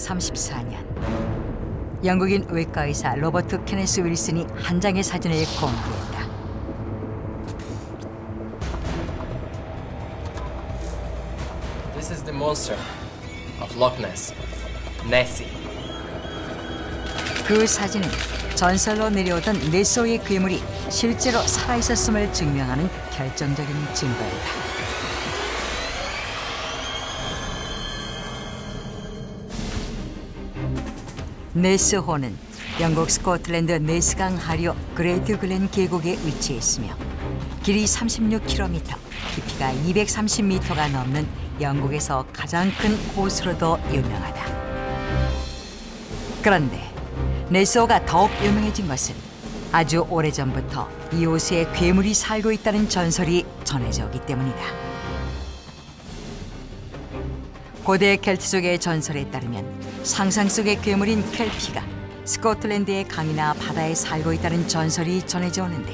1934년 영국인 외과 의사 로버트 케네스 윌슨이 한 장의 사진을 공개했다. This is the monster of Loch Ness, Nessie. 그 사진은 전설로 내려오던 네소의 괴물이 실제로 살아 있었음을 증명하는 결정적인 증거였다. 네스호는 영국 스코틀랜드 네스강 하류 그레이트 글렌 계곡에 위치해 있으며 길이 36km, 깊이가 230m가 넘는 영국에서 가장 큰 호수로도 유명하다. 그런데 네스호가 더욱 유명해진 것은 아주 오래전부터 이 호수에 괴물이 살고 있다는 전설이 전해져 오기 때문이다. 고대 켈트족의 전설에 따르면 상상 속의 괴물인 켈피가 스코틀랜드의 강이나 바다에 살고 있다는 전설이 전해져 오는데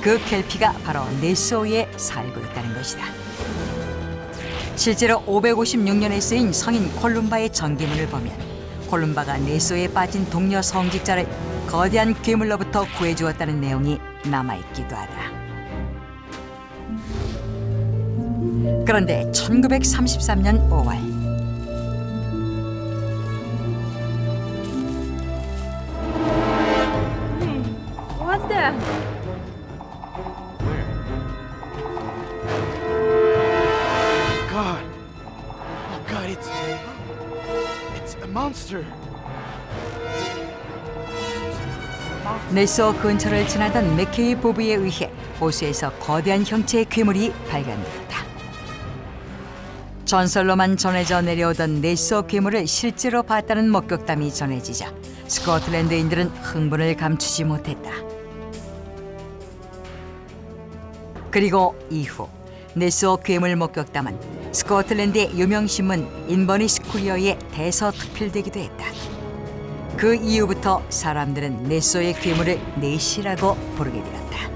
그 켈피가 바로 네스호에 살고 있다는 것이다. 실제로 556년에 쓰인 성인 콜룸바의 전기문을 보면 콜룸바가 네소에 빠진 동료 성직자를 거대한 괴물로부터 구해주었다는 내용이 남아있기도 하다. 그런데 1933년 5월 네소 근처를 지나던 맥케이 보브에 의해 호수에서 거대한 형체의 괴물이 발견됐다. 전설로만 전해져 내려오던 네소 괴물을 실제로 봤다는 목격담이 전해지자 스코틀랜드인들은 흥분을 감추지 못했다. 그리고 이후 네소 괴물 목격담은 스코틀랜드의 유명 신문 인버니스 쿠리어에 대서 특필되기도 했다. 그 이후부터 사람들은 네소의 괴물을 네시라고 부르게 되었다.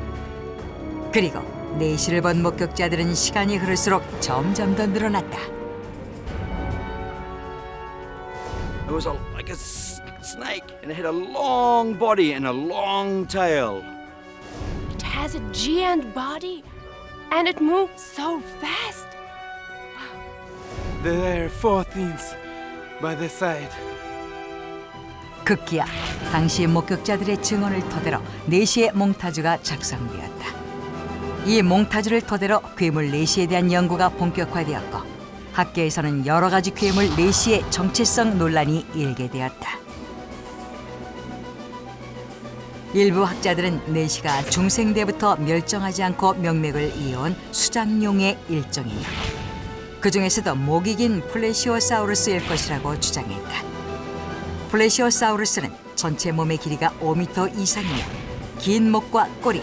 그리고 네시를 본 목격자들은 시간이 흐를수록 점점 더 늘어났다. It was a, like a snake, and it had a long body and a long tail. It has a giant body and it moves so fast. There are four things by the side. 급기야 당시 목격자들의 증언을 토대로 네시의 몽타주가 작성되었다. 이 몽타주를 토대로 괴물 네시에 대한 연구가 본격화되었고 학계에서는 여러 가지 괴물 네시의 정체성 논란이 일게 되었다. 일부 학자들은 네시가 중생대부터 멸종하지 않고 명맥을 이어온 수장용의 일종이며 그 중에서도 목이 긴 플레시오사우루스일 것이라고 주장했다. 플레시오사우루스는 전체 몸의 길이가 5m 이상이며 긴 목과 꼬리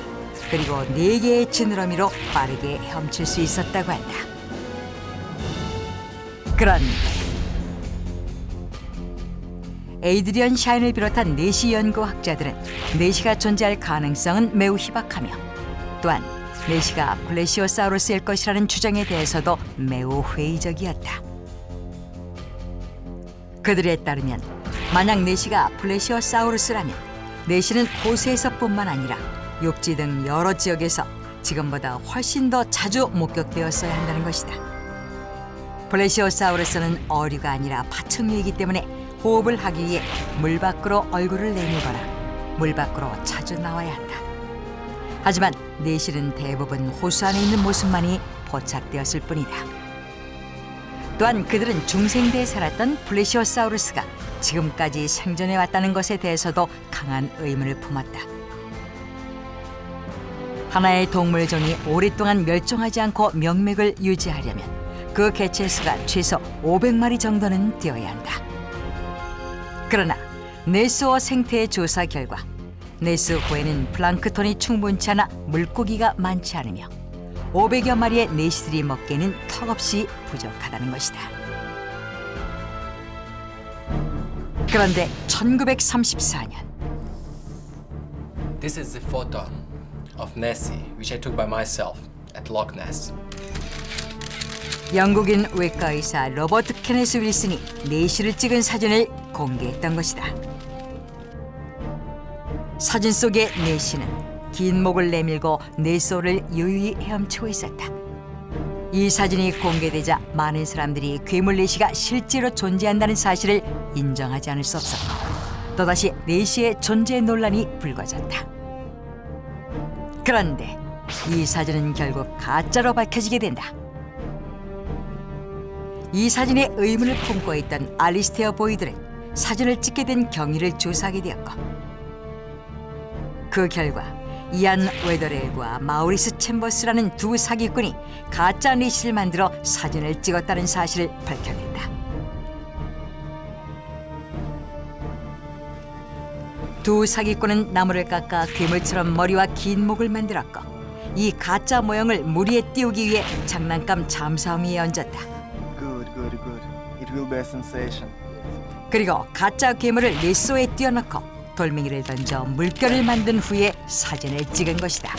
그리고 네 개의 지느러미로 빠르게 헤엄칠 수 있었다고 한다. 그런데 에이드리언 샤인을 비롯한 내시 연구학자들은 내시가 존재할 가능성은 매우 희박하며 또한 내시가 플레시오사우루스일 것이라는 주장에 대해서도 매우 회의적이었다. 그들에 따르면 만약 내시가 플레시오사우루스라면 내시는 호수에서뿐만 아니라 육지 등 여러 지역에서 지금보다 훨씬 더 자주 목격되었어야 한다는 것이다. 플레시오사우루스는 어류가 아니라 파충류이기 때문에 호흡을 하기 위해 물 밖으로 얼굴을 내밀거나 물 밖으로 자주 나와야 한다. 하지만 내실은 대부분 호수 안에 있는 모습만이 포착되었을 뿐이다. 또한 그들은 중생대에 살았던 플레시오사우루스가 지금까지 생존해 왔다는 것에 대해서도 강한 의문을 품었다. 하나의 동물종이 오랫동안 멸종하지 않고 명맥을 유지하려면 그 개체 수가 최소 500마리 정도는 되어야 한다. 그러나 네스호 생태의 조사 결과 네스 호에는 플랑크톤이 충분치 않아 물고기가 많지 않으며 500여 마리의 네시들이 먹기에는 턱없이 부족하다는 것이다. 그런데 1934년 This is the photo of Nessie, which I took by myself at Loch Ness. 영국인 외과 의사 로버트 케네스 윌슨이 내시를 찍은 사진을 공개했던 것이다. 사진 속의 내시는 긴 목을 내밀고 내소를 유유히 헤엄치고 있었다. 이 사진이 공개되자 많은 사람들이 괴물 내시가 실제로 존재한다는 사실을 인정하지 않을 수 없었고 또다시 내시의 존재 논란이 불거졌다. 그런데 이 사진은 결국 가짜로 밝혀지게 된다. 이 사진에 의문을 품고 있던 알리스테어 보이들은 사진을 찍게 된 경위를 조사하게 되었고 그 결과 이안 웨더렐과 마우리스 챔버스라는 두 사기꾼이 가짜 리시를 만들어 사진을 찍었다는 사실을 밝혀냈다. 두 사기꾼은 나무를 깎아 괴물처럼 머리와 긴 목을 만들었고 이 가짜 모형을 무리에 띄우기 위해 장난감 잠수함 위에 얹었다. Good, good, good. It will be a sensation. 그리고 가짜 괴물을 넷소에 띄워넣고 돌멩이를 던져 물결을 만든 후에 사진을 찍은 것이다.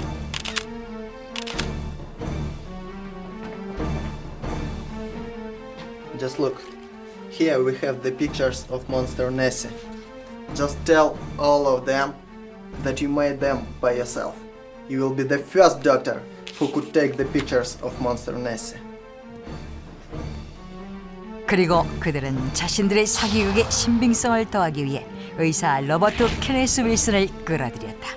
그리고 그들은 자신들의 사기극의 신빙성을 더하기 위해 의사 로버트 케네스 윌슨을 끌어들였다.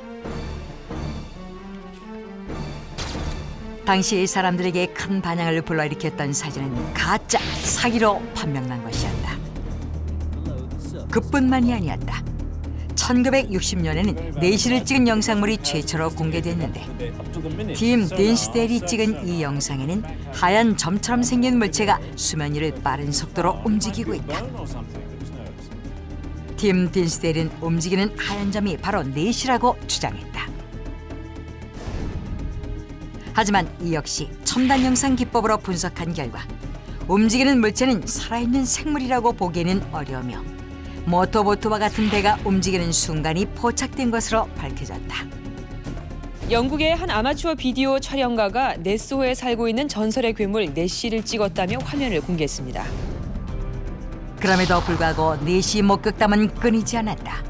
당시 사람들에게 큰 반향을 불러일으켰던 사진은 가짜 사기로 판명난 것이었다. 그뿐만이 아니었다. 1960년에는 내시를 찍은 영상물이 최초로 공개됐는데 팀 댄시델이 찍은 이 영상에는 하얀 점처럼 생긴 물체가 수면 위를 빠른 속도로 움직이고 있다. 팀 댄시델은 움직이는 하얀 점이 바로 내시라고 주장했다. 하지만 이 역시 첨단 영상 기법으로 분석한 결과 움직이는 물체는 살아있는 생물이라고 보기에는 어려우며 모터보트와 같은 배가 움직이는 순간이 포착된 것으로 밝혀졌다. 영국의 한 아마추어 비디오 촬영가가 네소에 살고 있는 전설의 괴물 네시를 찍었다며 화면을 공개했습니다. 그럼에도 불구하고 내시 목격담은 끊이지 않았다.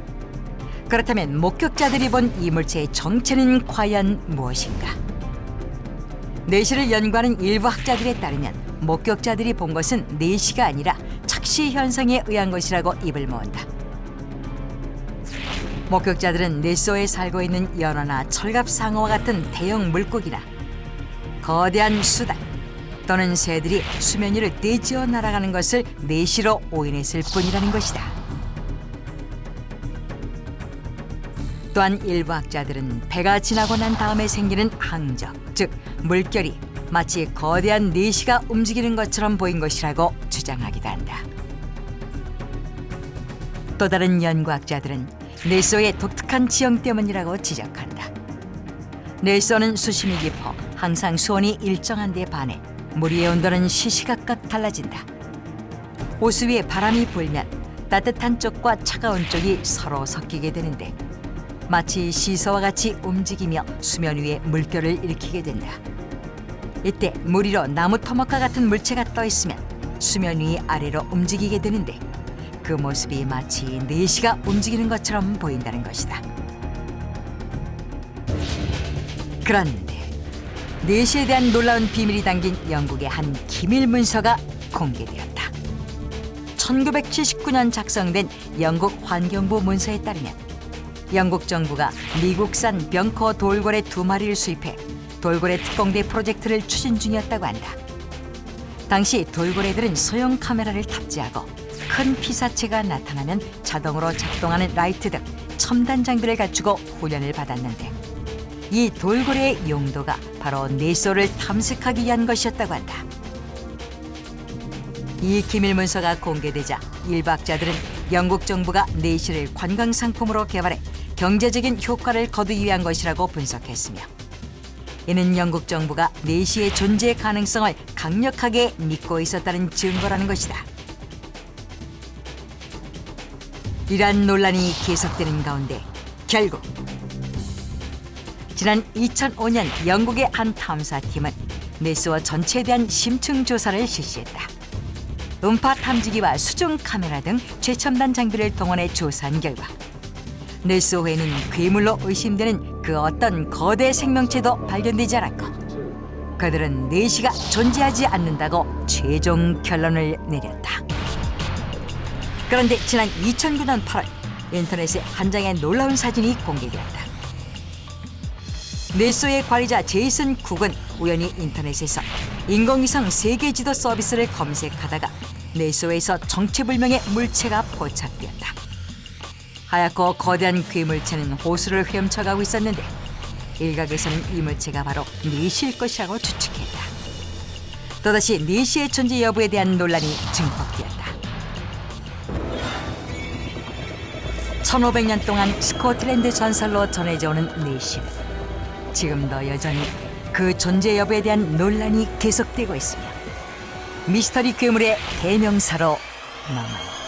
그렇다면 목격자들이 본 이 물체의 정체는 과연 무엇인가? 내시를 연구하는 일부 학자들에 따르면 목격자들이 본 것은 내시가 아니라 착시 현상에 의한 것이라고 입을 모은다. 목격자들은 내소에 살고 있는 연어나 철갑 상어와 같은 대형 물고기나 거대한 수달 또는 새들이 수면 위를 떼지어 날아가는 것을 내시로 오인했을 뿐이라는 것이다. 또한 일부 학자들은 배가 지나고 난 다음에 생기는 항적, 즉 물결이 마치 거대한 내시가 움직이는 것처럼 보인 것이라고 주장하기도 한다. 또 다른 연구학자들은 넬소의 독특한 지형 때문이라고 지적한다. 넬소는 수심이 깊어 항상 수온이 일정한 데 반해 물 위의 온도는 시시각각 달라진다. 호수 위에 바람이 불면 따뜻한 쪽과 차가운 쪽이 서로 섞이게 되는데 마치 시서와 같이 움직이며 수면 위에 물결을 일으키게 된다. 이때 물 위로 나무 토막과 같은 물체가 떠 있으면 수면 위 아래로 움직이게 되는데 그 모습이 마치 내시가 움직이는 것처럼 보인다는 것이다. 그런데 내시에 대한 놀라운 비밀이 담긴 영국의 한 기밀 문서가 공개되었다. 1979년 작성된 영국 환경부 문서에 따르면 영국 정부가 미국산 병커 돌고래 두 마리를 수입해 돌고래 특공대 프로젝트를 추진 중이었다고 한다. 당시 돌고래들은 소형 카메라를 탑재하고 큰 피사체가 나타나면 자동으로 작동하는 라이트 등 첨단 장비를 갖추고 훈련을 받았는데 이 돌고래의 용도가 바로 내소를 탐색하기 위한 것이었다고 한다. 이 기밀 문서가 공개되자 일부 학자들은 영국 정부가 내시를 관광 상품으로 개발해 경제적인 효과를 거두기 위한 것이라고 분석했으며 이는 영국 정부가 내시의 존재 가능성을 강력하게 믿고 있었다는 증거라는 것이다. 이러한 논란이 계속되는 가운데 결국 지난 2005년 영국의 한 탐사팀은 네스워 전체에 대한 심층 조사를 실시했다. 음파 탐지기와 수중 카메라 등 최첨단 장비를 동원해 조사한 결과 네스호에는 괴물로 의심되는 그 어떤 거대 생명체도 발견되지 않았고 그들은 네시가 존재하지 않는다고 최종 결론을 내렸다. 그런데 지난 2009년 8월 인터넷에 한 장의 놀라운 사진이 공개되었다. 네소의 관리자 제이슨 쿡은 우연히 인터넷에서 인공위성 세계 지도 서비스를 검색하다가 네소에서 정체불명의 물체가 포착되었다. 하얗고 거대한 괴물체는 호수를 헤엄쳐가고 있었는데 일각에서는 이 물체가 바로 네시일 것이라고 추측했다. 또다시 네시의 존재 여부에 대한 논란이 증폭되었다. 1500년 동안 스코틀랜드 전설로 전해져 오는 네시는 지금도 여전히 그 존재 여부에 대한 논란이 계속되고 있으며 미스터리 괴물의 대명사로 남아있다.